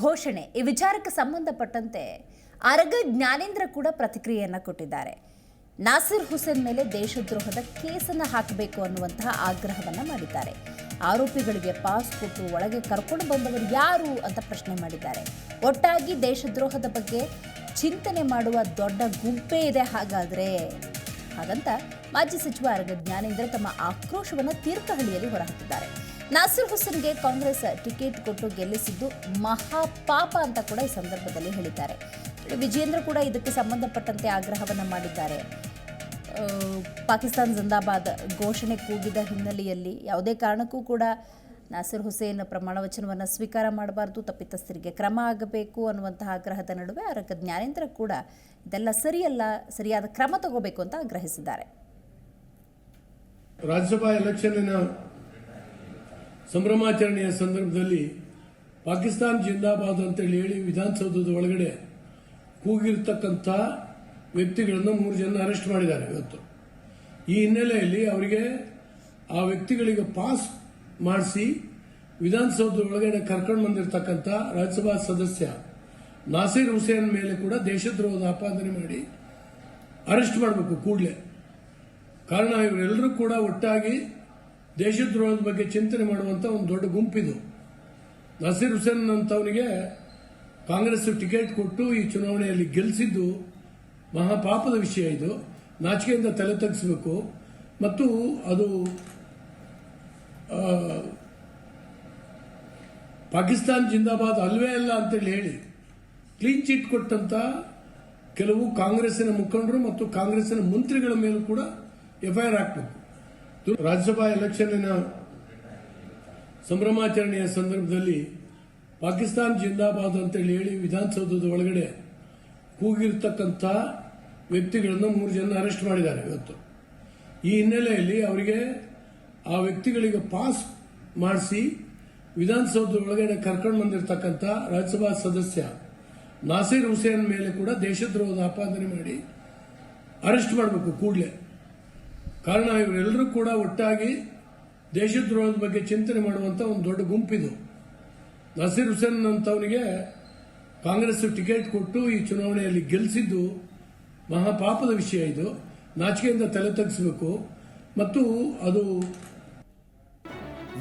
ಘೋಷಣೆ, ಈ ವಿಚಾರಕ್ಕೆ ಸಂಬಂಧಪಟ್ಟಂತೆ ಅರಗ ಜ್ಞಾನೇಂದ್ರ ಕೂಡ ಪ್ರತಿಕ್ರಿಯೆಯನ್ನು ಕೊಟ್ಟಿದ್ದಾರೆ. ನಾಸಿರ್ ಹುಸೇನ್ ಮೇಲೆ ದೇಶದ್ರೋಹದ ಕೇಸನ್ನು ಹಾಕಬೇಕು ಅನ್ನುವಂತಹ ಆಗ್ರಹವನ್ನ ಮಾಡಿದ್ದಾರೆ. ಆರೋಪಿಗಳಿಗೆ ಪಾಸ್ ಕೊಟ್ಟು ಒಳಗೆ ಕರ್ಕೊಂಡು ಬಂದವರು ಯಾರು ಅಂತ ಪ್ರಶ್ನೆ ಮಾಡಿದ್ದಾರೆ. ಒಟ್ಟಾಗಿ ದೇಶದ್ರೋಹದ ಬಗ್ಗೆ ಚಿಂತನೆ ಮಾಡುವ ದೊಡ್ಡ ಗುಂಪೇ ಇದೆ ಹಾಗಾದ್ರೆ. ಹಾಗಂತ ಮಾಜಿ ಸಚಿವ ಅರಗ ಜ್ಞಾನೇಂದ್ರ ತಮ್ಮ ಆಕ್ರೋಶವನ್ನು ತೀರ್ಥಹಳ್ಳಿಯಲ್ಲಿ ಹೊರಹಾಕಿದ್ದಾರೆ. ನಾಸಿರ್ ಹುಸೇನ್ಗೆ ಕಾಂಗ್ರೆಸ್ ಟಿಕೆಟ್ ಕೊಟ್ಟು ಗೆಲ್ಲಿಸಿದ್ದು ಮಹಾಪಾಪ ಅಂತ ಕೂಡ ಈ ಸಂದರ್ಭದಲ್ಲಿ ಹೇಳಿದ್ದಾರೆ. ವಿಜೇಂದ್ರ ಕೂಡ ಇದಕ್ಕೆ ಸಂಬಂಧಪಟ್ಟಂತೆ ಆಗ್ರಹವನ್ನ ಮಾಡಿದ್ದಾರೆ. ಪಾಕಿಸ್ತಾನ್ ಜಿಂದಾಬಾದ್ ಘೋಷಣೆ ಕೂಗಿದ ಹಿನ್ನೆಲೆಯಲ್ಲಿ ಯಾವುದೇ ಕಾರಣಕ್ಕೂ ಕೂಡ ನಾಸಿರ್ ಹುಸೇನ್ ಪ್ರಮಾಣ ವಚನವನ್ನು ಸ್ವೀಕಾರ ಮಾಡಬಾರ್ದು, ತಪ್ಪಿತಸ್ಥರಿಗೆ ಕ್ರಮ ಆಗಬೇಕು ಅನ್ನುವಂತಹ ಆಗ್ರಹದ ನಡುವೆ ಅರಗ ಜ್ಞಾನೇಂದ್ರ ಕೂಡ ಇದೆಲ್ಲ ಸರಿಯಲ್ಲ, ಸರಿಯಾದ ಕ್ರಮ ತಗೋಬೇಕು ಅಂತ ಆಗ್ರಹಿಸಿದ್ದಾರೆ. ರಾಜ್ಯಸಭಾ ಎಲೆಕ್ಷನ್ನಿನ ಸಂಭ್ರಮಾಚರಣೆಯ ಸಂದರ್ಭದಲ್ಲಿ ಪಾಕಿಸ್ತಾನ್ ಜಿಂದಾಬಾದ್ ಅಂತೇಳಿ ಹೇಳಿ ವಿಧಾನಸೌಧದ ಒಳಗಡೆ ಕೂಗಿರ್ತಕ್ಕಂಥ ವ್ಯಕ್ತಿಗಳನ್ನು ಮೂರು ಜನ ಅರೆಸ್ಟ್ ಮಾಡಿದ್ದಾರೆ ಇವತ್ತು. ಈ ಹಿನ್ನೆಲೆಯಲ್ಲಿ ಅವರಿಗೆ ಆ ವ್ಯಕ್ತಿಗಳಿಗೆ ಪಾಸ್ ಮಾಡಿಸಿ ವಿಧಾನಸೌಧ ಒಳಗಡೆ ಕರ್ಕೊಂಡು ಬಂದಿರತಕ್ಕಂಥ ರಾಜ್ಯಸಭಾ ಸದಸ್ಯ ನಾಸೀರ್ ಹುಸೇನ್ ಮೇಲೆ ಕೂಡ ದೇಶದ್ರೋಹದ ಆಪಾದನೆ ಮಾಡಿ ಅರೆಸ್ಟ್ ಮಾಡಬೇಕು ಕೂಡಲೇ. ಕಾರಣ ಇವರೆಲ್ಲರೂ ಕೂಡ ಒಟ್ಟಾಗಿ ದೇಶದ್ರೋಹದ ಬಗ್ಗೆ ಚಿಂತನೆ ಮಾಡುವಂತ ಒಂದು ದೊಡ್ಡ ಗುಂಪಿದು. ನಸೀರ್ ಹುಸೇನ್ ಅಂತವನಿಗೆ ಕಾಂಗ್ರೆಸ್ ಟಿಕೆಟ್ ಕೊಟ್ಟು ಈ ಚುನಾವಣೆಯಲ್ಲಿ ಗೆಲ್ಲಿಸಿದ್ದು ಮಹಾಪಾಪದ ವಿಷಯ ಇದು. ನಾಚಿಕೆಯಿಂದ ತಲೆ ತಗ್ಗಿಸಬೇಕು ಮತ್ತು ಅದು ಪಾಕಿಸ್ತಾನ್ ಜಿಂದಾಬಾದ್ ಅಲ್ವೇ ಅಲ್ಲ ಅಂತೇಳಿ ಹೇಳಿ ಕ್ಲೀನ್ ಚಿಟ್ ಕೊಟ್ಟಂತ ಕೆಲವು ಕಾಂಗ್ರೆಸ್ಸಿನ ಮುಖಂಡರು ಮತ್ತು ಕಾಂಗ್ರೆಸ್ಸಿನ ಮಂತ್ರಿಗಳ ಮೇಲೂ ಕೂಡ ಎಫ್ಐಆರ್ ಹಾಕಬೇಕು. ರಾಜ್ಯಸಭಾ ಎಲೆಕ್ಷನ್ನಿನ ಸಂಭ್ರಮಾಚರಣೆಯ ಸಂದರ್ಭದಲ್ಲಿ ಪಾಕಿಸ್ತಾನ್ ಜಿಂದಾಬಾದ್ ಅಂತೇಳಿ ಹೇಳಿ ವಿಧಾನಸೌಧದ ಒಳಗಡೆ ಕೂಗಿರ್ತಕ್ಕಂಥ ವ್ಯಕ್ತಿಗಳನ್ನು ಮೂರು ಜನ ಅರೆಸ್ಟ್ ಮಾಡಿದ್ದಾರೆ ಇವತ್ತು. ಈ ಹಿನ್ನೆಲೆಯಲ್ಲಿ ಅವರಿಗೆ ಆ ವ್ಯಕ್ತಿಗಳಿಗೆ ಪಾಸ್ ಮಾಡಿಸಿ ವಿಧಾನಸೌಧ ಒಳಗಡೆ ಕರ್ಕೊಂಡು ಬಂದಿರತಕ್ಕಂಥ ರಾಜ್ಯಸಭಾ ಸದಸ್ಯ ನಾಸೀರ್ ಹುಸೇನ್ ಮೇಲೆ ಕೂಡ ದೇಶದ್ರೋಹದ ಆಪಾದನೆ ಮಾಡಿ ಅರೆಸ್ಟ್ ಮಾಡಬೇಕು ಕೂಡಲೇ. ಕಾರಣ ಇವರೆಲ್ಲರೂ ಕೂಡ ಒಟ್ಟಾಗಿ ದೇಶದ್ರೋಹದ ಬಗ್ಗೆ ಚಿಂತನೆ ಮಾಡುವಂತ ಒಂದು ದೊಡ್ಡ ಗುಂಪಿದು. ನಸೀರ್ ಹುಸೇನ್ ಅಂತವನಿಗೆ ಕಾಂಗ್ರೆಸ್ ಟಿಕೆಟ್ ಕೊಟ್ಟು ಈ ಚುನಾವಣೆಯಲ್ಲಿ ಗೆಲ್ಲಿಸಿದ್ದು ಮಹಾಪಾಪದ ವಿಷಯ ಇದು. ನಾಚಿಕೆಯಿಂದ ತಲೆ ತಗ್ಗಿಸಬೇಕು ಮತ್ತು ಅದು